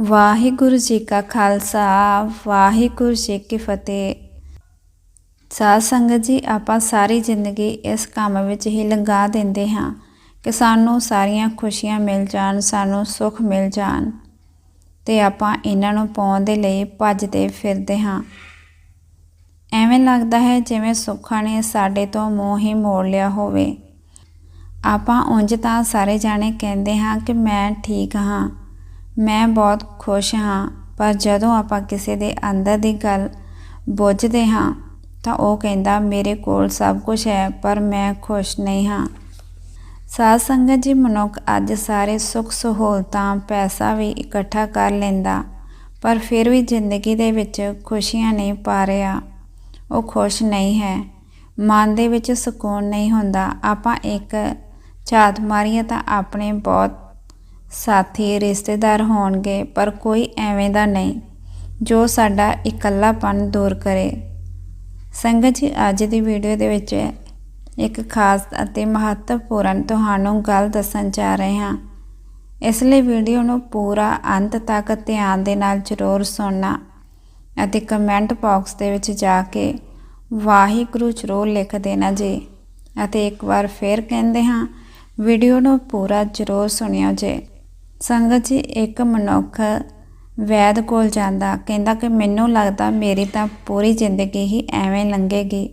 ਵਾਹਿਗੁਰੂ ਜੀ ਕਾ ਖਾਲਸਾ, ਵਾਹਿਗੁਰੂ ਜੀ ਕੀ ਫਤਿਹ। ਸਾਧ ਸੰਗਤ ਜੀ, ਆਪਾਂ ਸਾਰੀ ਜ਼ਿੰਦਗੀ ਇਸ ਕੰਮ ਵਿੱਚ ਹੀ ਲੰਘਾ ਦਿੰਦੇ ਹਾਂ ਕਿ ਸਾਨੂੰ ਸਾਰੀਆਂ ਖੁਸ਼ੀਆਂ ਮਿਲ ਜਾਣ, ਸਾਨੂੰ ਸੁੱਖ ਮਿਲ ਜਾਣ ਤੇ ਆਪਾਂ ਇਹਨਾਂ ਨੂੰ ਪਾਉਣ ਦੇ ਲਈ ਭੱਜਦੇ ਫਿਰਦੇ ਹਾਂ। ਐਵੇਂ ਲੱਗਦਾ ਹੈ ਜਿਵੇਂ ਸੁੱਖਾਂ ਨੇ ਸਾਡੇ ਤੋਂ ਮੋਹ ਹੀ ਮੋੜ ਲਿਆ ਹੋਵੇ। ਆਪਾਂ ਉਂਝ ਤਾਂ ਸਾਰੇ ਜਾਣੇ ਕਹਿੰਦੇ ਹਾਂ ਕਿ ਮੈਂ ਠੀਕ ਹਾਂ। ਮੈਂ ਬਹੁਤ ਖੁਸ਼ ਹਾਂ, ਪਰ ਜਦੋਂ ਆਪਾਂ ਕਿਸੇ ਦੇ ਅੰਦਰ ਦੀ ਗੱਲ ਬੁੱਝਦੇ ਹਾਂ, ਤਾਂ ਉਹ ਕਹਿੰਦਾ, ਮੇਰੇ ਕੋਲ ਸਭ ਕੁਝ ਹੈ, ਪਰ ਮੈਂ ਖੁਸ਼ ਨਹੀਂ ਹਾਂ। ਸਾਧ ਸੰਗਤ ਜੀ ਮਨੁੱਖ ਅੱਜ ਸਾਰੇ ਸੁੱਖ ਸਹੂਲਤਾਂ, ਪੈਸਾ ਵੀ ਇਕੱਠਾ ਕਰ ਲੈਂਦਾ, ਪਰ ਫਿਰ ਵੀ ਜ਼ਿੰਦਗੀ ਦੇ ਵਿੱਚ ਖੁਸ਼ੀਆਂ ਨਹੀਂ ਪਾ ਰਿਹਾ। ਉਹ ਖੁਸ਼ ਨਹੀਂ ਹੈ। ਮਨ ਦੇ ਵਿੱਚ ਸਕੂਨ ਨਹੀਂ ਹੁੰਦਾ। ਆਪਾਂ ਇੱਕ ਝਾਤ ਮਾਰੀਏ ਤਾਂ ਆਪਣੇ ਬਹੁਤ ਸਾਥੀ ਰਿਸ਼ਤੇਦਾਰ ਹੋਣਗੇ, ਪਰ ਕੋਈ ਐਵੇਂ ਦਾ ਨਹੀਂ, ਜੋ ਸਾਡਾ ਇਕੱਲਾਪਨ ਦੂਰ ਕਰੇ। ਸੰਗਤ ਜੀ, ਅੱਜ ਦੀ ਵੀਡੀਓ ਦੇ ਵਿੱਚ ਇੱਕ ਖਾਸ ਅਤੇ ਮਹੱਤਵਪੂਰਨ ਤੁਹਾਨੂੰ ਗੱਲ ਦੱਸਣ ਜਾ ਰਹੇ ਹਾਂ। ਇਸ ਲਈ ਵੀਡੀਓ ਨੂੰ ਪੂਰਾ ਅੰਤ ਤੱਕ ਧਿਆਨ ਦੇ ਨਾਲ ਜ਼ਰੂਰ ਸੁਣਨਾ ਅਤੇ ਕਮੈਂਟ ਬਾਕਸ ਦੇ ਵਿੱਚ ਜਾ ਕੇ ਵਾਹਿਗੁਰੂ ਜ਼ਰੂਰ ਲਿਖ ਦੇਣਾ ਜੀ। ਅਤੇ ਇੱਕ ਵਾਰ ਫੇਰ ਕਹਿੰਦੇ ਹਾਂ, ਵੀਡੀਓ ਨੂੰ ਪੂਰਾ ਜ਼ਰੂਰ ਸੁਣਿਓ ਜੀ। ਸੰਗਤ ਜੀ, ਇੱਕ ਮਨੁੱਖ ਵੈਦ ਕੋਲ ਜਾਂਦਾ, ਕਹਿੰਦਾ ਕਿ ਮੈਨੂੰ ਲੱਗਦਾ ਮੇਰੀ ਤਾਂ ਪੂਰੀ ਜ਼ਿੰਦਗੀ ਹੀ ਐਵੇਂ ਲੰਘੇਗੀ।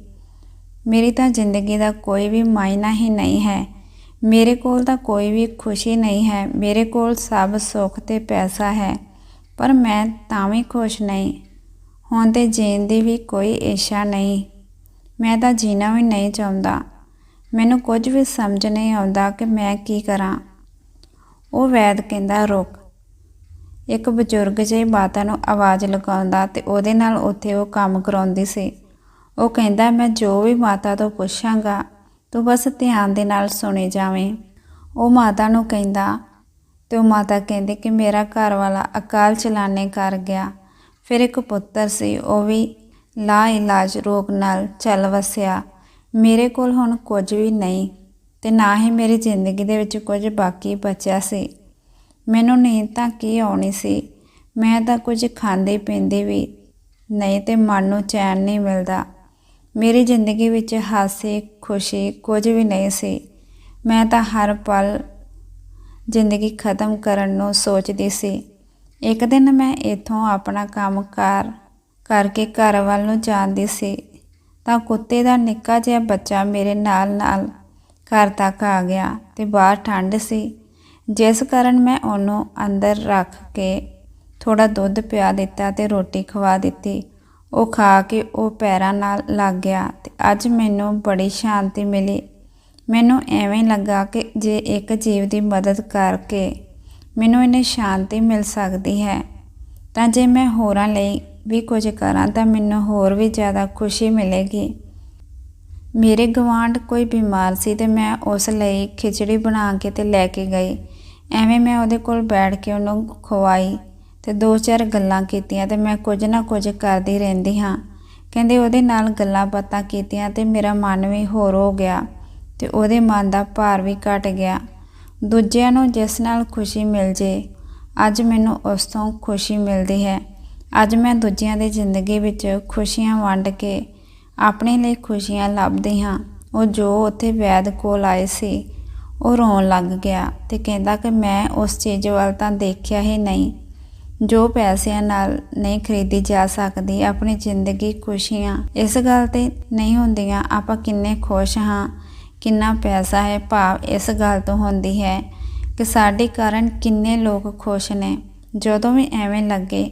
ਮੇਰੀ ਤਾਂ ਜ਼ਿੰਦਗੀ ਦਾ ਕੋਈ ਵੀ ਮਾਇਨਾ ਹੀ ਨਹੀਂ ਹੈ। ਮੇਰੇ ਕੋਲ ਤਾਂ ਕੋਈ ਵੀ ਖੁਸ਼ੀ ਨਹੀਂ ਹੈ। ਮੇਰੇ ਕੋਲ ਸਭ ਸੁੱਖ ਤੇ ਪੈਸਾ ਹੈ, ਪਰ ਮੈਂ ਤਾਂ ਵੀ ਖੁਸ਼ ਨਹੀਂ। ਹੁਣ ਤੇ ਜੀਣ ਦੀ ਵੀ ਕੋਈ ਇੱਛਾ ਨਹੀਂ। ਮੈਂ ਤਾਂ ਜੀਣਾ ਵੀ ਨਹੀਂ ਚਾਹੁੰਦਾ। ਮੈਨੂੰ ਕੁਝ ਵੀ ਸਮਝ ਨਹੀਂ ਆਉਂਦਾ ਕਿ ਮੈਂ ਕੀ ਕਰਾਂ। ਉਹ ਵੈਦ ਕਹਿੰਦਾ, ਰੁਕ। ਇੱਕ ਬਜ਼ੁਰਗ ਜਿਹੀ ਮਾਤਾ ਨੂੰ ਆਵਾਜ਼ ਲਗਾਉਂਦਾ ਤੇ ਉਹਦੇ ਨਾਲ ਉੱਥੇ ਉਹ ਕੰਮ ਕਰਾਉਂਦੀ ਸੀ। ਉਹ ਕਹਿੰਦਾ, ਮੈਂ ਜੋ ਵੀ ਮਾਤਾ ਤੋਂ ਪੁੱਛਾਂਗਾ, ਤੂੰ ਬਸ ਧਿਆਨ ਦੇ ਨਾਲ ਸੁਣੇ ਜਾਵੇਂ। ਉਹ ਮਾਤਾ ਨੂੰ ਕਹਿੰਦਾ, ਤੇ ਉਹ ਮਾਤਾ ਕਹਿੰਦੇ ਕਿ ਮੇਰਾ ਘਰ ਵਾਲਾ ਅਕਾਲ ਚਲਾਣੇ ਕਰ ਗਿਆ। ਫਿਰ ਇੱਕ ਪੁੱਤਰ ਸੀ, ਉਹ ਵੀ ਲਾ ਇਲਾਜ ਰੋਗ ਨਾਲ ਚੱਲ ਵਸਿਆ। ਮੇਰੇ ਕੋਲ ਹੁਣ ਕੁਝ ਵੀ ਨਹੀਂ। ਤੇ ਨਾ ਹੀ ਮੇਰੀ ਜ਼ਿੰਦਗੀ ਦੇ ਵਿੱਚ ਕੁਝ ਬਾਕੀ ਬਚਿਆ ਸੀ। ਮੈਨੂੰ ਨੀਂਦ ਤਾਂ ਕੀ ਆਉਣੀ ਸੀ। ਮੈਂ ਤਾਂ ਕੁਝ ਖਾਂਦੇ ਪੀਂਦੇ ਵੀ ਨਹੀਂ ਤੇ ਮਨ ਨੂੰ ਚੈਨ ਨਹੀਂ ਮਿਲਦਾ। ਮੇਰੀ ਜ਼ਿੰਦਗੀ ਵਿੱਚ ਹਾਸੇ, ਖੁਸ਼ੀ ਕੁਝ ਵੀ ਨਹੀਂ ਸੀ। ਮੈਂ ਤਾਂ ਹਰ ਪਲ ਜ਼ਿੰਦਗੀ ਖਤਮ ਕਰਨ ਨੂੰ ਸੋਚਦੀ ਸੀ। ਇੱਕ ਦਿਨ ਮੈਂ ਇੱਥੋਂ ਆਪਣਾ ਕੰਮ ਕਾਰ ਕਰਕੇ ਘਰ ਵੱਲ ਨੂੰ ਜਾਂਦੀ ਸੀ ਤਾਂ ਕੁੱਤੇ ਦਾ ਨਿੱਕਾ ਜਿਹਾ ਬੱਚਾ ਮੇਰੇ ਨਾਲ ਨਾਲ ਘਰ ਤੱਕ ਆ ਗਿਆ ਤੇ ਬਾਹਰ ਠੰਡ ਸੀ। ਜਿਸ ਕਾਰਨ ਮੈਂ ਉਹਨੂੰ ਅੰਦਰ ਰੱਖ ਕੇ ਥੋੜਾ ਦੁੱਧ ਪਿਆ ਦਿੱਤਾ ਤੇ ਰੋਟੀ ਖਵਾ ਦਿੱਤੀ। ਉਹ ਖਾ ਕੇ ਉਹ ਪੈਰਾਂ ਨਾਲ ਲੱਗ ਗਿਆ ਤੇ ਅੱਜ ਮੈਨੂੰ ਬੜੀ ਸ਼ਾਂਤੀ ਮਿਲੀ। ਮੈਨੂੰ ਐਵੇਂ ਲੱਗਾ ਕਿ ਜੇ ਇੱਕ ਜੀਵ ਦੀ ਮਦਦ ਕਰਕੇ ਮੈਨੂੰ ਇਹਨੇ ਸ਼ਾਂਤੀ ਮਿਲ ਸਕਦੀ ਹੈ, ਤਾਂ ਜੇ ਮੈਂ ਹੋਰਾਂ ਲਈ ਵੀ ਕੁਝ ਕਰਾਂ ਤਾਂ ਮੈਨੂੰ ਹੋਰ ਵੀ ਜ਼ਿਆਦਾ ਖੁਸ਼ੀ ਮਿਲੇਗੀ। ਮੇਰੇ ਗਵਾਂਢ ਕੋਈ ਬਿਮਾਰ ਸੀ ਤੇ ਮੈਂ ਉਸ ਲਈ ਖਿਚੜੀ ਬਣਾ ਕੇ ਤੇ ਲੈ ਕੇ ਗਈ। ਐਵੇਂ ਮੈਂ ਉਹਦੇ ਕੋਲ ਬੈਠ ਕੇ ਉਹਨੂੰ ਖਵਾਈ ਤੇ ਦੋ ਚਾਰ ਗੱਲਾਂ ਕੀਤੀਆਂ ਤੇ ਮੈਂ ਕੁਝ ਨਾ ਕੁਝ ਕਰਦੀ ਰਹਿੰਦੀ ਹਾਂ। ਕਹਿੰਦੇ ਉਹਦੇ ਨਾਲ ਗੱਲਾਂ ਬਾਤਾਂ ਕੀਤੀਆਂ ਤੇ ਮੇਰਾ ਮਨ ਵੀ ਹੋਰ ਹੋ ਗਿਆ ਤੇ ਉਹਦੇ ਮਨ ਦਾ ਭਾਰ ਵੀ ਘਟ ਗਿਆ। ਦੂਜਿਆਂ ਨੂੰ ਜਿਸ ਨਾਲ ਖੁਸ਼ੀ ਮਿਲ ਜੇ, ਅੱਜ ਮੈਨੂੰ ਉਸ ਤੋਂ ਖੁਸ਼ੀ ਮਿਲਦੀ ਹੈ। ਅੱਜ ਮੈਂ ਦੂਜਿਆਂ ਦੀ ਜ਼ਿੰਦਗੀ ਵਿੱਚ ਖੁਸ਼ੀਆਂ ਵੰਡ ਕੇ ਆਪਣੇ ਲਈ ਖੁਸ਼ੀਆਂ ਲੱਭਦੀ ਹਾਂ। ਉਹ ਜੋ ਉੱਥੇ ਵੈਦ ਕੋਲ ਆਏ ਸੀ, ਉਹ ਰੋਣ ਲੱਗ ਗਿਆ ਤੇ ਕਹਿੰਦਾ ਕਿ ਮੈਂ ਉਸ ਚੀਜ਼ ਵੱਲ ਤਾਂ ਦੇਖਿਆ ਹੀ ਨਹੀਂ। ਜੋ ਪੈਸਿਆਂ ਨਾਲ ਨਹੀਂ ਖਰੀਦੀ ਜਾ ਸਕਦੀ, ਆਪਣੀ ਜ਼ਿੰਦਗੀ ਖੁਸ਼ੀਆਂ, ਇਸ ਗੱਲ ਤੇ ਨਹੀਂ ਹੁੰਦੀਆਂ, ਆਪਾਂ ਕਿੰਨੇ ਖੁਸ਼ ਹਾਂ, ਕਿੰਨਾ ਪੈਸਾ ਹੈ, ਭਾਵ ਇਸ ਗੱਲ ਤੋਂ ਹੁੰਦੀ ਹੈ ਕਿ ਸਾਡੇ ਕਾਰਨ ਕਿੰਨੇ ਲੋਕ ਖੁਸ਼ ਨੇ। ਜਦੋਂ ਵੀ ਐਵੇਂ ਲੱਗੇ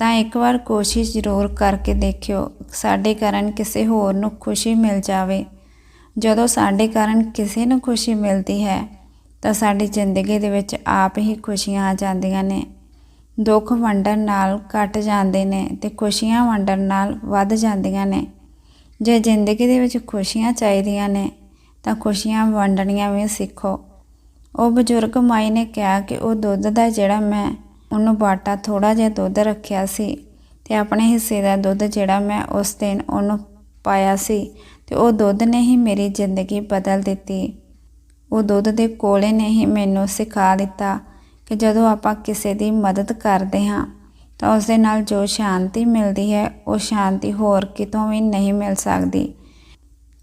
ਤਾਂ ਇੱਕ ਵਾਰ ਕੋਸ਼ਿਸ਼ ਜ਼ਰੂਰ ਕਰਕੇ ਦੇਖਿਓ, ਸਾਡੇ ਕਾਰਨ ਕਿਸੇ ਹੋਰ ਨੂੰ ਖੁਸ਼ੀ ਮਿਲ ਜਾਵੇ। ਜਦੋਂ ਸਾਡੇ ਕਾਰਨ ਕਿਸੇ ਨੂੰ ਖੁਸ਼ੀ ਮਿਲਦੀ ਹੈ, ਤਾਂ ਸਾਡੀ ਜ਼ਿੰਦਗੀ ਦੇ ਵਿੱਚ ਆਪ ਹੀ ਖੁਸ਼ੀਆਂ ਆ ਜਾਂਦੀਆਂ ਨੇ। ਦੁੱਖ ਵੰਡਣ ਨਾਲ ਘਟ ਜਾਂਦੇ ਨੇ ਤੇ ਖੁਸ਼ੀਆਂ ਵੰਡਣ ਨਾਲ ਵੱਧ ਜਾਂਦੀਆਂ ਨੇ। ਜੇ ਜ਼ਿੰਦਗੀ ਦੇ ਵਿੱਚ ਖੁਸ਼ੀਆਂ ਚਾਹੀਦੀਆਂ ਨੇ, ਤਾਂ ਖੁਸ਼ੀਆਂ ਵੰਡਣੀਆਂ ਵੀ ਸਿੱਖੋ। ਉਹ ਬਜ਼ੁਰਗ ਮਾਈ ਨੇ ਕਿਹਾ ਕਿ ਉਹ ਦੁੱਧ ਦਾ ਜਿਹੜਾ ਮੈਂ ਉਹਨੂੰ ਬਾਟਾ ਥੋੜਾ ਜਿਹਾ ਦੁੱਧ ਰੱਖਿਆ ਸੀ ਤੇ ਆਪਣੇ ਹਿੱਸੇ ਦਾ ਦੁੱਧ ਜਿਹੜਾ ਮੈਂ ਉਸ ਦਿਨ ਉਹਨੂੰ ਪਾਇਆ ਸੀ ਤੇ ਉਹ ਦੁੱਧ ਨੇ ਹੀ ਮੇਰੀ ਜ਼ਿੰਦਗੀ ਬਦਲ ਦਿੱਤੀ। ਉਹ ਦੁੱਧ ਦੇ ਕੋਲੇ ਨੇ ਹੀ ਮੈਨੂੰ ਸਿਖਾ ਦਿੱਤਾ ਕਿ ਜਦੋਂ ਆਪਾਂ ਕਿਸੇ ਦੀ ਮਦਦ ਕਰਦੇ ਹਾਂ, ਤਾਂ ਉਸ ਦੇ ਨਾਲ ਜੋ ਸ਼ਾਂਤੀ ਮਿਲਦੀ ਹੈ, ਉਹ ਸ਼ਾਂਤੀ ਹੋਰ ਕਿਤੋਂ ਵੀ ਨਹੀਂ ਮਿਲ ਸਕਦੀ।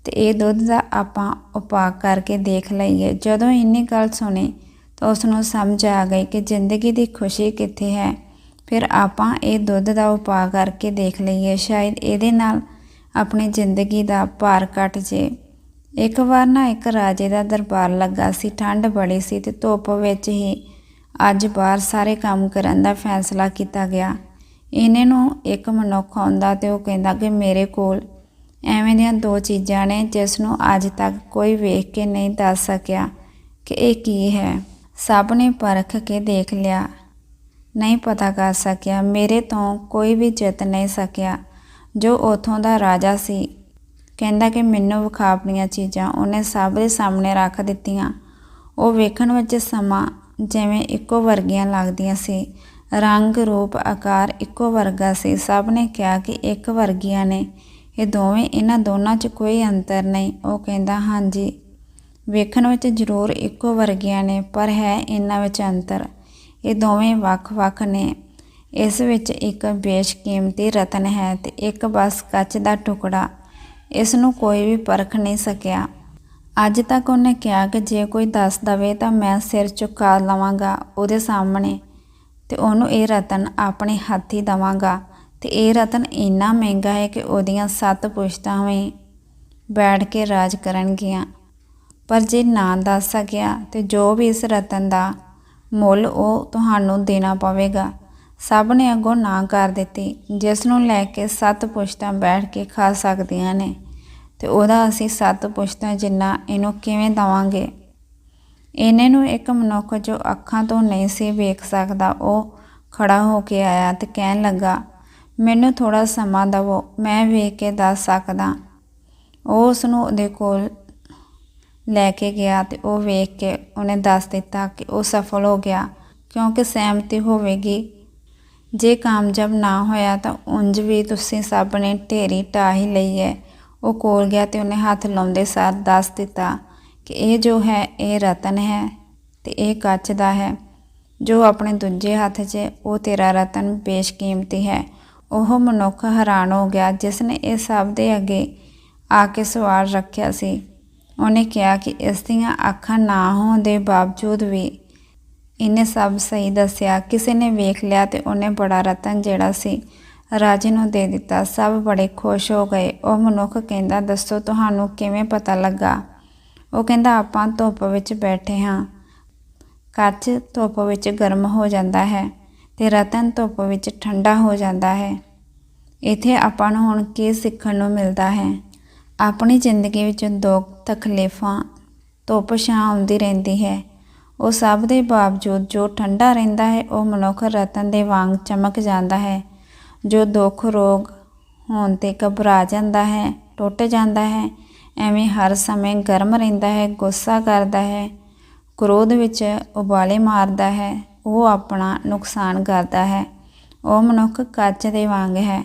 ਤੇ ਇਹ ਦੁੱਧ ਦਾ ਆਪਾਂ ਉਪਾਅ ਕਰਕੇ ਦੇਖ ਲਈਏ। ਜਦੋਂ ਇੰਨੀ ਗੱਲ ਸੁਣੀ ਤਾਂ ਉਸ ਨੂੰ ਸਮਝ ਆ ਗਈ ਕਿ ਜ਼ਿੰਦਗੀ ਦੀ ਖੁਸ਼ੀ ਕਿੱਥੇ ਹੈ। ਫਿਰ ਆਪਾਂ ਇਹ ਦੁੱਧ ਦਾ ਉਪਾਅ ਕਰਕੇ ਦੇਖ ਲਈਏ, ਸ਼ਾਇਦ ਇਹਦੇ ਨਾਲ ਆਪਣੀ ਜ਼ਿੰਦਗੀ ਦਾ ਭਾਰ ਘਟ ਜੇ। ਇੱਕ ਵਾਰ ਨਾ ਇੱਕ ਰਾਜੇ ਦਾ ਦਰਬਾਰ ਲੱਗਾ ਸੀ, ਠੰਡ ਬੜੀ ਸੀ ਤੇ ਧੁੱਪ ਵਿੱਚ ਹੀ ਅੱਜ ਬਾਹਰ ਸਾਰੇ ਕੰਮ ਕਰਨ ਦਾ ਫੈਸਲਾ ਕੀਤਾ ਗਿਆ। ਇਹਨੇ ਨੂੰ ਇੱਕ ਮਨੁੱਖ ਆਉਂਦਾ ਤੇ ਉਹ ਕਹਿੰਦਾ ਕਿ ਮੇਰੇ ਕੋਲ ਐਵੇਂ ਦੀਆਂ ਦੋ ਚੀਜ਼ਾਂ ਨੇ ਜਿਸ ਨੂੰ ਅੱਜ ਤੱਕ ਕੋਈ ਵੇਖ ਕੇ ਨਹੀਂ ਦੱਸ ਸਕਿਆ ਕਿ ਇਹ ਕੀ ਹੈ। ਸਭ ਨੇ ਪਰਖ ਕੇ ਦੇਖ ਲਿਆ। ਨਹੀਂ ਪਤਾ ਕਰ ਸਕਿਆ, ਮੇਰੇ ਤੋਂ ਕੋਈ ਵੀ ਜਿੱਤ ਨਹੀਂ ਸਕਿਆ, ਜੋ ਉਥੋਂ ਦਾ ਰਾਜਾ ਸੀ। ਕਹਿੰਦਾ ਕਿ ਮੈਨੂੰ ਵਿਖਾ ਆਪਣੀਆਂ ਚੀਜ਼ਾਂ ਉਹਨੇ ਸਭ ਦੇ ਸਾਹਮਣੇ ਰੱਖ ਦਿੱਤੀਆਂ। ਉਹ ਵੇਖਣ ਵਿੱਚ ਸਮਾਂ ਜਿਵੇਂ ਇੱਕੋ ਵਰਗੀਆਂ ਲੱਗਦੀਆਂ ਸੀ। ਰੰਗ, ਰੂਪ, ਆਕਾਰ ਇੱਕੋ ਵਰਗਾ ਸੀ। ਸਭ ਨੇ ਕਿਹਾ ਕਿ ਇੱਕ ਵਰਗੀਆਂ ਨੇ। ਇਹ ਦੋਵੇਂ, ਇਹਨਾਂ ਦੋਨਾਂ 'ਚ ਕੋਈ ਅੰਤਰ ਨਹੀਂ। ਉਹ ਕਹਿੰਦਾ, ਹਾਂਜੀ। ਵੇਖਣ ਵਿੱਚ ਜ਼ਰੂਰ ਇੱਕੋ ਵਰਗੀਆਂ ਨੇ, ਪਰ ਹੈ ਇਹਨਾਂ ਵਿੱਚ ਅੰਤਰ। ਇਹ ਦੋਵੇਂ ਵੱਖ-ਵੱਖ ਨੇ। ਇਸ ਵਿੱਚ ਇੱਕ ਬੇਸ਼ਕੀਮਤੀ ਰਤਨ ਹੈ ਤੇ ਇੱਕ ਬਸ ਕੱਚ ਦਾ ਟੁਕੜਾ। ਇਸ ਨੂੰ ਕੋਈ ਵੀ ਪਰਖ ਨਹੀਂ ਸਕਿਆ। ਅੱਜ ਤੱਕ ਉਹਨੇ ਕਿਹਾ ਕਿ ਜੇ ਕੋਈ ਦੱਸ ਦਵੇ ਤਾਂ ਮੈਂ ਸਿਰ ਝੁਕਾ ਲਵਾਂਗਾ ਉਹਦੇ ਸਾਹਮਣੇ ਤੇ ਉਹਨੂੰ ਇਹ ਰਤਨ ਆਪਣੇ ਹੱਥੀ ਦਵਾਂਗਾ ਤੇ ਇਹ ਰਤਨ ਇੰਨਾ ਮਹਿੰਗਾ ਹੈ ਕਿ ਉਹਦੀਆਂ ਸੱਤ ਪੁਸ਼ਤਾਂ ਵੀ ਬੈਠ ਕੇ ਰਾਜ ਕਰਨਗੀਆਂ। ਪਰ ਜੇ ਨਾ ਦੱਸ ਸਕਿਆ ਤੇ ਜੋ ਵੀ ਇਸ ਰਤਨ ਦਾ ਮੁੱਲ ਉਹ ਤੁਹਾਨੂੰ ਦੇਣਾ ਪਵੇਗਾ। ਸਭ ਨੇ ਅੱਗੋਂ ਨਾ ਕਰ ਦਿੱਤੀ, ਜਿਸ ਨੂੰ ਲੈ ਕੇ ਸੱਤ ਪੁਸ਼ਤਾਂ ਬੈਠ ਕੇ ਖਾ ਸਕਦੀਆਂ ਨੇ। ਤੇ ਉਹਦਾ ਅਸੀਂ ਸੱਤ ਪੁਸ਼ਤਾਂ ਜਿੰਨਾ ਇਹਨੂੰ ਕਿਵੇਂ ਦਵਾਂਗੇ? ਇਹਨੇ ਨੂੰ ਇੱਕ ਮਨੁੱਖ ਜੋ ਅੱਖਾਂ ਤੋਂ ਨਹੀਂ ਸੀ ਵੇਖ ਸਕਦਾ, ਉਹ ਖੜਾ ਹੋ ਕੇ ਆਇਆ ਤੇ ਕਹਿਣ ਲੱਗਾ, ਮੈਨੂੰ ਥੋੜਾ ਸਮਾਂ ਦਿਵੋ, ਮੈਂ ਵੇਖ ਕੇ ਦੱਸ ਸਕਦਾ। ਉਹ ਉਸ ਨੂੰ ਉਹਦੇ ਕੋਲ ਲੈ ਕੇ ਗਿਆ ਤੇ ਉਹ ਵੇਖ ਕੇ ਉਹਨੇ ਦੱਸ ਦਿੱਤਾ ਕਿ ਉਹ ਸਫਲ ਹੋ ਗਿਆ, ਕਿਉਂਕਿ ਸਹਿਮਤੀ ਹੋਵੇਗੀ। ਜੇ ਕਾਮਯਾਬ ਨਾ ਹੋਇਆ ਤਾਂ ਉਂਝ ਵੀ ਤੁਸੀਂ ਸਭ ਨੇ ਢੇਰੀ ਢਾਹ ਲਈ ਹੈ। ਉਹ ਕੋਲ ਗਿਆ ਤੇ ਉਹਨੇ ਹੱਥ ਲਾਉਂਦੇ ਸਾਰ ਦੱਸ ਦਿੱਤਾ ਕਿ ਇਹ ਜੋ ਹੈ, ਇਹ ਰਤਨ ਹੈ ਤੇ ਇਹ ਕੱਚ ਦਾ ਹੈ। ਜੋ ਆਪਣੇ ਦੂਜੇ ਹੱਥ 'ਚ ਉਹ ਤੇਰਾ ਰਤਨ ਬੇਸ਼ਕੀਮਤੀ ਹੈ। ਉਹ ਮਨੁੱਖ ਹੈਰਾਨ ਹੋ ਗਿਆ ਜਿਸ ਨੇ ਇਹ ਸਭ ਦੇ ਅੱਗੇ ਆ ਕੇ ਸਵਾਲ ਰੱਖਿਆ ਸੀ। ਉਹਨੇ ਕਿਹਾ ਕਿ ਇਸ ਦੀਆਂ ਅੱਖਾਂ ਨਾ ਹੋਣ ਦੇ ਬਾਵਜੂਦ ਵੀ ਇਹਨੇ ਸਭ ਸਹੀ ਦੱਸਿਆ। ਕਿਸੇ ਨੇ ਵੇਖ ਲਿਆ ਤੇ ਉਹਨੇ ਬੜਾ ਰਤਨ ਜਿਹੜਾ ਸੀ, ਰਾਜੇ ਨੂੰ ਦੇ ਦਿੱਤਾ। ਸਭ ਬੜੇ ਖੁਸ਼ ਹੋ ਗਏ। ਉਹ ਮਨੁੱਖ ਕਹਿੰਦਾ, ਦੱਸੋ ਤੁਹਾਨੂੰ ਕਿਵੇਂ ਪਤਾ ਲੱਗਾ? ਉਹ ਕਹਿੰਦਾ, ਆਪਾਂ ਧੁੱਪ ਵਿੱਚ ਬੈਠੇ ਹਾਂ। ਕੱਚ ਧੁੱਪ ਵਿੱਚ ਗਰਮ ਹੋ ਜਾਂਦਾ ਹੈ ਤੇ ਰਤਨ ਧੁੱਪ ਵਿੱਚ ਠੰਡਾ ਹੋ ਜਾਂਦਾ ਹੈ। ਇਥੇ ਆਪਾਂ ਨੂੰ ਹੁਣ ਕੀ ਸਿੱਖਣ ਨੂੰ ਮਿਲਦਾ ਹੈ? ਆਪਣੀ ਜ਼ਿੰਦਗੀ ਵਿੱਚ ਦੁੱਖ ਤਕਲੀਫਾਂ ਧੁੱਪ ਛਾਂ ਆਉਂਦੀ ਰਹਿੰਦੀ ਹੈ। ਉਹ ਸਭ ਦੇ ਬਾਵਜੂਦ ਜੋ ਠੰਡਾ ਰਹਿੰਦਾ ਹੈ, ਉਹ ਮਨੁੱਖ ਰਤਨ ਦੇ ਵਾਂਗ ਚਮਕ ਜਾਂਦਾ ਹੈ। ਜੋ ਦੁੱਖ ਰੋਗ ਹੋਣ ਤੇ ਘਬਰਾ ਜਾਂਦਾ ਹੈ, ਟੁੱਟ ਜਾਂਦਾ ਹੈ, ਐਵੇਂ ਹਰ ਸਮੇਂ ਗਰਮ ਰਹਿੰਦਾ ਹੈ, ਗੁੱਸਾ ਕਰਦਾ ਹੈ, ਕ੍ਰੋਧ ਵਿੱਚ ਉਬਾਲੇ ਮਾਰਦਾ ਹੈ, ਉਹ ਆਪਣਾ ਨੁਕਸਾਨ ਕਰਦਾ ਹੈ। ਉਹ ਮਨੁੱਖ ਕੱਚ ਦੇ ਵਾਂਗ ਹੈ।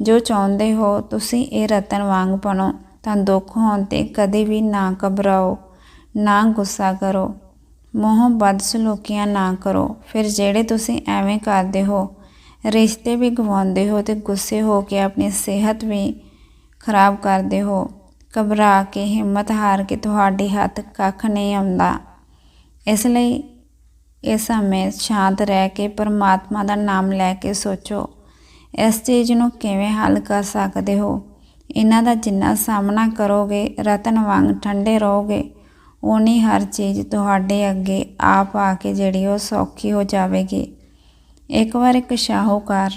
ਜੋ ਚਾਹੁੰਦੇ ਹੋ, ਤੁਸੀਂ ਇਹ ਰਤਨ ਵਾਂਗ ਬਣੋ। ਤਾਂ ਦੁੱਖ ਹੋਣ ਤੇ ਕਦੇ ਵੀ ਨਾ ਘਬਰਾਓ, ਨਾ ਗੁੱਸਾ ਕਰੋ। ਮੋਹ ਬਦਸਲੂਕੀਆਂ ਨਾ ਕਰੋ। ਫਿਰ ਜਿਹੜੇ ਤੁਸੀਂ ਐਵੇਂ ਕਰਦੇ ਹੋ, ਰਿਸ਼ਤੇ ਵੀ ਗਵਾਉਂਦੇ ਹੋ ਤੇ ਗੁੱਸੇ ਹੋ ਕੇ ਆਪਣੀ ਸਿਹਤ ਵੀ ਖਰਾਬ ਕਰਦੇ ਹੋ, ਘਬਰਾ ਕੇ ਹਿੰਮਤ ਹਾਰ ਕੇ ਤੁਹਾਡੇ ਹੱਥ ਕੱਖ ਨਹੀਂ ਆਉਂਦਾ। ਇਸ ਲਈ ਇਸ ਸਮੇਂ ਸ਼ਾਂਤ ਰਹਿ ਕੇ ਪਰਮਾਤਮਾ ਦਾ ਨਾਮ ਲੈ ਕੇ ਸੋਚੋ, ਇਸ ਚੀਜ਼ ਨੂੰ ਕਿਵੇਂ ਹੱਲ ਕਰ ਸਕਦੇ ਹੋ? ਇਹਨਾਂ ਦਾ ਜਿੰਨਾ ਸਾਹਮਣਾ ਕਰੋਗੇ, ਰਤਨ ਵਾਂਗ ਠੰਡੇ ਰਹੋਗੇ ਉਨੀ ਹਰ ਚੀਜ਼ ਤੁਹਾਡੇ ਅੱਗੇ ਆਪ ਆ ਕੇ ਜਿਹੜੀ ਉਹ ਸੌਖੀ ਹੋ ਜਾਵੇਗੀ। ਇੱਕ ਵਾਰ ਇੱਕ ਸ਼ਾਹੂਕਾਰ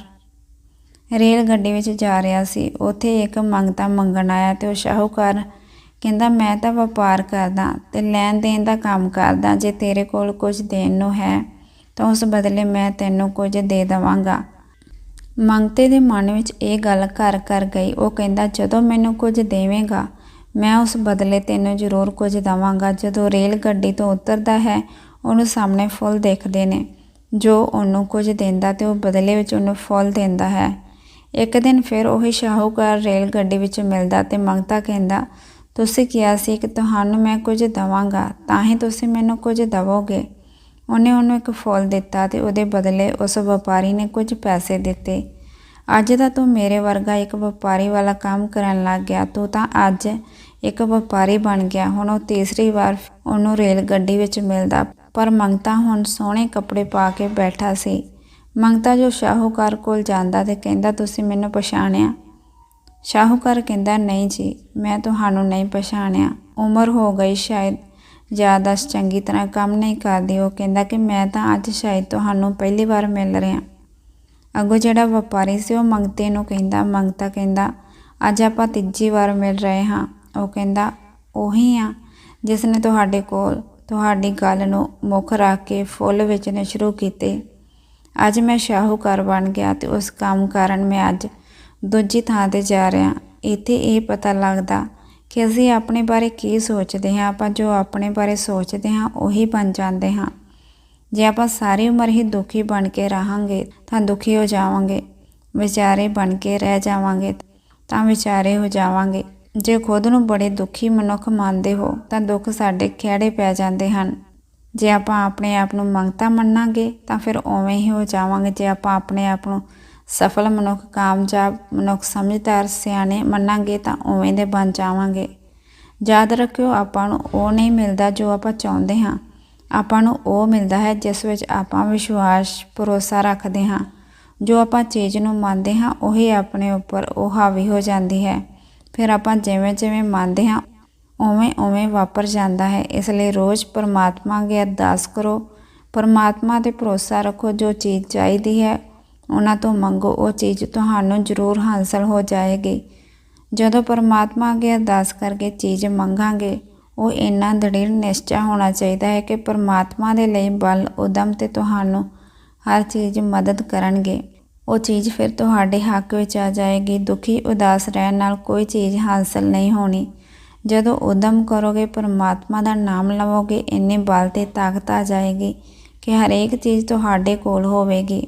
ਰੇਲ ਗੱਡੀ ਵਿੱਚ ਜਾ ਰਿਹਾ ਸੀ। ਉੱਥੇ ਇੱਕ ਮੰਗਤਾ ਮੰਗਣ ਆਇਆ ਤੇ ਉਹ ਸ਼ਾਹੂਕਾਰ ਕਹਿੰਦਾ, ਮੈਂ ਤਾਂ ਵਪਾਰ ਕਰਦਾ ਤੇ ਲੈਣ ਦੇਣ ਦਾ ਕੰਮ ਕਰਦਾ। ਜੇ ਤੇਰੇ ਕੋਲ ਕੁਝ ਦੇਣ ਨੂੰ ਹੈ ਤਾਂ ਉਸ ਬਦਲੇ ਮੈਂ ਤੈਨੂੰ ਕੁਝ ਦੇ ਦਵਾਂਗਾ। ਮੰਗਤੇ ਦੇ ਮਨ ਵਿੱਚ ਇਹ ਗੱਲ ਘਰ ਘਰ ਗਈ। ਉਹ ਕਹਿੰਦਾ, ਜਦੋਂ ਮੈਨੂੰ ਕੁਝ ਦੇਵੇਂਗਾ, ਮੈਂ ਉਸ ਬਦਲੇ ਤੈਨੂੰ ਜ਼ਰੂਰ ਕੁਝ ਦਵਾਂਗਾ। ਜਦੋਂ ਰੇਲ ਗੱਡੀ ਤੋਂ ਉਤਰਦਾ ਹੈ, ਉਹਨੂੰ ਸਾਹਮਣੇ ਫੁੱਲ ਦੇਖਦੇ ਨੇ। ਜੋ ਉਹਨੂੰ ਕੁਝ ਦਿੰਦਾ ਤੇ ਉਹ ਬਦਲੇ ਵਿੱਚ ਉਹਨੂੰ ਫੁੱਲ ਦਿੰਦਾ ਹੈ। ਇੱਕ ਦਿਨ ਫਿਰ ਉਹੀ ਸ਼ਾਹੂਕਾਰ ਰੇਲ ਗੱਡੀ ਵਿੱਚ ਮਿਲਦਾ ਤੇ ਮੰਗਤਾ ਕਹਿੰਦਾ, ਤੁਸੀਂ ਕਿਹਾ ਸੀ ਕਿ ਤੁਹਾਨੂੰ ਮੈਂ ਕੁਝ ਦਵਾਂਗਾ, ਤਾਂ ਹੀ ਤੁਸੀਂ ਮੈਨੂੰ ਕੁਝ ਦਵੋਗੇ। ਉਹਨੇ ਉਹਨੂੰ ਇੱਕ ਫੁੱਲ ਦਿੱਤਾ ਤੇ ਉਹਦੇ ਬਦਲੇ ਉਸ ਵਪਾਰੀ ਨੇ ਕੁਝ ਪੈਸੇ ਦਿੱਤੇ। ਅੱਜ ਤਾਂ ਤੂੰ ਮੇਰੇ ਵਰਗਾ ਇੱਕ ਵਪਾਰੀ ਵਾਲਾ ਕੰਮ ਕਰਨ ਲੱਗ ਗਿਆ, ਤੂੰ ਤਾਂ ਅੱਜ ਇੱਕ ਵਪਾਰੀ ਬਣ ਗਿਆ। ਹੁਣ ਉਹ ਤੀਸਰੀ ਵਾਰ ਉਹਨੂੰ ਰੇਲ ਗੱਡੀ ਵਿੱਚ ਮਿਲਦਾ, ਪਰ ਮੰਗਤਾ ਹੁਣ ਸੋਹਣੇ ਕੱਪੜੇ ਪਾ ਕੇ ਬੈਠਾ ਸੀ। ਮੰਗਤਾ ਜੋ ਸ਼ਾਹੂਕਾਰ ਕੋਲ ਜਾਂਦਾ ਤੇ ਕਹਿੰਦਾ, ਤੁਸੀਂ ਮੈਨੂੰ ਪਛਾਣਿਆ? ਸ਼ਾਹੂਕਾਰ ਕਹਿੰਦਾ, ਨਹੀਂ ਜੀ, ਮੈਂ ਤੁਹਾਨੂੰ ਨਹੀਂ ਪਛਾਣਿਆ। ਉਮਰ ਹੋ ਗਈ ਸ਼ਾਇਦ ਜ਼ਿਆਦਾ ਚੰਗੀ ਤਰ੍ਹਾਂ ਕੰਮ ਨਹੀਂ ਕਰਦੀ, ਉਹ ਕਹਿੰਦਾ ਕਿ ਮੈਂ ਤਾਂ ਅੱਜ ਸ਼ਾਇਦ ਤੁਹਾਨੂੰ ਪਹਿਲੀ ਵਾਰ ਮਿਲ ਰਿਹਾ। ਅੱਗੋਂ ਜਿਹੜਾ ਵਪਾਰੀ ਸੀ, ਉਹ ਮੰਗਤੇ ਨੂੰ ਕਹਿੰਦਾ, ਮੰਗਤਾ ਕਹਿੰਦਾ, ਅੱਜ ਆਪਾਂ ਤੀਜੀ ਵਾਰ ਮਿਲ ਰਹੇ ਹਾਂ। ਉਹ ਕਹਿੰਦਾ, ਉਹੀ ਆ, ਜਿਸ ਨੇ ਤੁਹਾਡੇ ਕੋਲ ਤੁਹਾਡੀ ਗੱਲ ਨੂੰ ਮੁੱਖ ਰੱਖ ਕੇ ਫੁੱਲ ਵੇਚਣੇ ਸ਼ੁਰੂ ਕੀਤੇ। ਅੱਜ ਮੈਂ ਸ਼ਾਹੂਕਾਰ ਬਣ ਗਿਆ ਤੇ ਉਸ ਕੰਮ ਕਾਰਨ ਮੈਂ ਅੱਜ ਦੂਜੀ ਥਾਂ ਤੇ ਜਾ ਰਿਹਾ। ਇੱਥੇ ਇਹ ਪਤਾ ਲੱਗਦਾ ਕਿ ਅਸੀਂ ਆਪਣੇ ਬਾਰੇ ਕੀ ਸੋਚਦੇ ਹਾਂ, ਆਪਾਂ ਜੋ ਆਪਣੇ ਬਾਰੇ ਸੋਚਦੇ ਹਾਂ, ਉਹੀ ਬਣ ਜਾਂਦੇ ਹਾਂ। ਜੇ ਆਪਾਂ ਸਾਰੀ ਉਮਰ ਹੀ ਦੁਖੀ ਬਣ ਕੇ ਰਹਾਂਗੇ, ਤਾਂ ਦੁਖੀ ਹੋ ਜਾਵਾਂਗੇ। ਵਿਚਾਰੇ ਬਣ ਕੇ ਰਹਿ ਜਾਵਾਂਗੇ, ਤਾਂ ਵਿਚਾਰੇ ਹੋ ਜਾਵਾਂਗੇ। ਜੇ ਖੁਦ ਨੂੰ ਬੜੇ ਦੁਖੀ ਮਨੁੱਖ ਮੰਨਦੇ ਹੋ, ਤਾਂ ਦੁੱਖ ਸਾਡੇ ਖਿਹੜੇ ਪੈ ਜਾਂਦੇ ਹਨ। ਜੇ ਆਪਾਂ ਆਪਣੇ ਆਪ ਨੂੰ ਮੰਗਤਾ ਮੰਨਾਂਗੇ, ਤਾਂ ਫਿਰ ਉਵੇਂ ਹੀ ਹੋ ਜਾਵਾਂਗੇ। ਜੇ ਆਪਾਂ ਆਪਣੇ ਆਪ ਨੂੰ ਸਫਲ ਮਨੁੱਖ ਕਾਮਯਾਬ, ਮਨੁੱਖ ਸਮਝਦਾਰ, ਸਿਆਣੇ ਮੰਨਾਂਗੇ ਤਾਂ ਉਵੇਂ ਦੇ ਬਣ ਜਾਵਾਂਗੇ। ਯਾਦ ਰੱਖਿਓ, ਆਪਾਂ ਨੂੰ ਉਹ ਨਹੀਂ ਮਿਲਦਾ ਜੋ ਆਪਾਂ ਚਾਹੁੰਦੇ ਹਾਂ। ਆਪਾਂ ਨੂੰ ਉਹ ਮਿਲਦਾ ਹੈ ਜਿਸ ਵਿੱਚ ਆਪਾਂ ਵਿਸ਼ਵਾਸ, ਭਰੋਸਾ ਰੱਖਦੇ ਹਾਂ। ਜੋ ਆਪਾਂ ਚੀਜ਼ ਨੂੰ ਮੰਨਦੇ ਹਾਂ, ਉਹੀ ਆਪਣੇ ਉੱਪਰ ਉਹ ਹਾਵੀ ਹੋ ਜਾਂਦੀ ਹੈ। ਫਿਰ ਆਪਾਂ ਜਿਵੇਂ ਜਿਵੇਂ ਮੰਨਦੇ ਹਾਂ, ਉਵੇਂ ਉਵੇਂ ਵਾਪਰ ਜਾਂਦਾ ਹੈ। ਇਸ ਲਈ ਰੋਜ਼ ਪਰਮਾਤਮਾ ਅੱਗੇ ਅਰਦਾਸ ਕਰੋ। ਪਰਮਾਤਮਾ ਤੇ ਭਰੋਸਾ ਰੱਖੋ ਜੋ ਚੀਜ਼ ਚਾਹੀਦੀ ਹੈ ਉਹਨਾਂ ਤੋਂ ਮੰਗੋ, ਉਹ ਚੀਜ਼ ਤੁਹਾਨੂੰ ਜ਼ਰੂਰ ਹਾਸਲ ਹੋ ਜਾਏਗੀ। ਜਦੋਂ ਪਰਮਾਤਮਾ ਅੱਗੇ ਅਰਦਾਸ ਕਰਕੇ ਚੀਜ਼ ਮੰਗਾਂਗੇ, ਉਹ ਇੰਨਾ ਦ੍ਰਿੜ ਨਿਸ਼ਚਾ ਹੋਣਾ ਚਾਹੀਦਾ ਹੈ ਕਿ ਪਰਮਾਤਮਾ ਦੇ ਲਈ ਬਲ, ਉਦਮ ਤੇ ਤੁਹਾਨੂੰ ਹਰ ਚੀਜ਼ ਮਦਦ ਕਰਨਗੇ। ਉਹ ਚੀਜ਼ ਫਿਰ ਤੁਹਾਡੇ ਹੱਕ ਵਿੱਚ ਆ ਜਾਏਗੀ। ਦੁਖੀ, ਉਦਾਸ ਰਹਿਣ ਨਾਲ ਕੋਈ ਚੀਜ਼ ਹਾਸਲ ਨਹੀਂ ਹੋਣੀ। ਜਦੋਂ ਉਦਮ ਕਰੋਗੇ, ਪਰਮਾਤਮਾ ਦਾ ਨਾਮ ਲਵੋਗੇ, ਇੰਨੇ ਬਲ ਤੇ ਤਾਕਤ ਆ ਜਾਏਗੀ ਕਿ ਹਰੇਕ ਚੀਜ਼ ਤੁਹਾਡੇ ਕੋਲ ਹੋਵੇਗੀ।